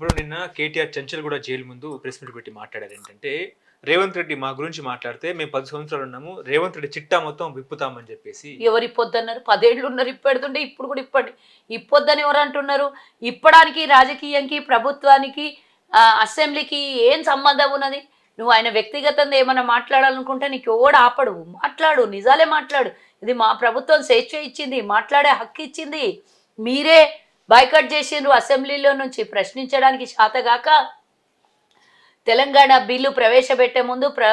ఇప్పుడు నిన్న కేటీఆర్ చంచల్ కూడా జైలు ముందు ప్రెస్ మీట్ పెట్టి మాట్లాడారు. ఏంటంటే రేవంత్ రెడ్డి మా గురించి మాట్లాడితే మేము పది సంవత్సరాలు ఉన్నాము రేవంత్ రెడ్డి చిట్టా మొత్తం విప్పుతామని చెప్పేసి ఎవరు ఇప్పొద్దన్నారు? పదేళ్ళు ఉన్నారు ఇప్పడుతుంటే ఇప్పుడు కూడా ఇప్పటి ఇప్పొద్దని ఎవరు అంటున్నారు? ఇప్పడానికి రాజకీయంకి ప్రభుత్వానికి అసెంబ్లీకి ఏం సంబంధం ఉన్నది? నువ్వు ఆయన వ్యక్తిగతంగా ఏమైనా మాట్లాడాలనుకుంటే నీకు ఎవడు ఆపడు. మాట్లాడు నిజాలే మాట్లాడు. ఇది మా ప్రభుత్వం స్వేచ్ఛ ఇచ్చింది మాట్లాడే హక్కు ఇచ్చింది. మీరే బైకట్ చేసిండ్రు అసెంబ్లీలో నుంచి ప్రశ్నించడానికి శాతగాక తెలంగాణ బిల్లు ప్రవేశపెట్టే ముందు ప్ర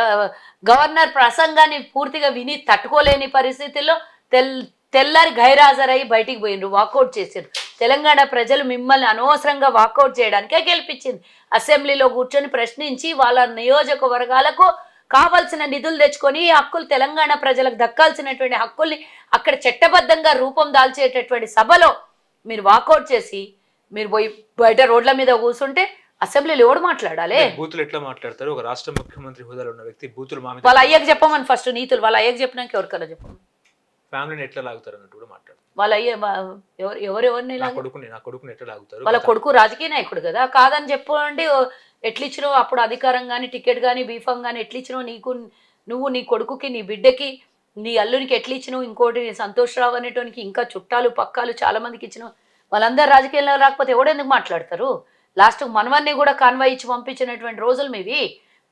గవర్నర్ ప్రసంగాన్ని పూర్తిగా విని తట్టుకోలేని పరిస్థితుల్లో తెల్ తెల్లారి గైరాజరై బయటికి పోయిండ్రు వాకౌట్ చేసిండ్రు. తెలంగాణ ప్రజలు మిమ్మల్ని అనవసరంగా వాకౌట్ చేయడానికే గెలిపించింది. అసెంబ్లీలో కూర్చొని ప్రశ్నించి వాళ్ళ నియోజకవర్గాలకు కావాల్సిన నిధులు తెచ్చుకొని ఈ హక్కులు తెలంగాణ ప్రజలకు దక్కాల్సినటువంటి హక్కుల్ని అక్కడ చట్టబద్ధంగా రూపం దాల్చేటటువంటి సభలో మీరు వాకౌట్ చేసి మీరు పోయి బయట రోడ్ల మీద కూర్చుంటే అసెంబ్లీలో ఎవడు మాట్లాడాలి? బూతులు ఎట్లా మాట్లాడతారు? ఒక రాష్ట్ర ముఖ్యమంత్రి హోదాలో ఉన్న వ్యక్తి బూతులు వాళ్ళ అయ్యకి చెప్పమని ఫస్ట్ నీతులు వాళ్ళ అయ్యకి చెప్పినాక ఎవరికైనా చెప్పమని? ఫ్యామిలీని ఎట్లా లాగుతారు అన్నట్టు కూడా మాట్లాడతారు. వాళ్ళ అయ్య ఎవరెవరిని నా కొడుకుని నా కొడుకుని ఎట్లా లాగుతారు? వాళ్ళ కొడుకు రాజకీయ నాయకుడు కదా. కాదని చెప్పండి ఎట్లిచ్చినావు? అప్పుడు అధికారం కానీ టికెట్ కానీ బీఫామ్ కానీ ఎట్లిచ్చినావు? నీకు నువ్వు నీ కొడుకుకి నీ బిడ్డకి నీ అల్లునికి ఎట్లిచ్చినావు ఇంకోటి సంతోషరావు అనేటోనికి ఇంకా చుట్టాలు పక్కాలు చాలా మందికి ఇచ్చినావు. వాళ్ళందరూ రాజకీయాల్లో రాకపోతే ఎవడెందుకు మాట్లాడతారు? లాస్ట్ మనవన్నీ కూడా కాన్వాయ్ ఇచ్చి పంపించినటువంటి రోజులు మీవి.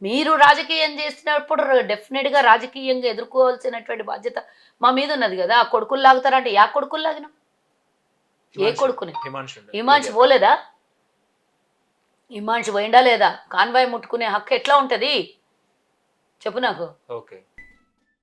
మీరు రాజకీయం చేసినప్పుడు డెఫినెట్గా రాజకీయంగా ఎదుర్కోవాల్సినటువంటి బాధ్యత మా మీద ఉన్నది కదా. ఆ కొడుకులు లాగుతారంటే యా కొడుకులు లాగిన. ఏ కొడుకుని. హిమాంశు పోలేదా? హిమాంశు పోయిండా లేదా? కాన్వాయ్ ముట్టుకునే హక్కు ఎట్లా ఉంటది? చెప్పు నాకు. ఓకే.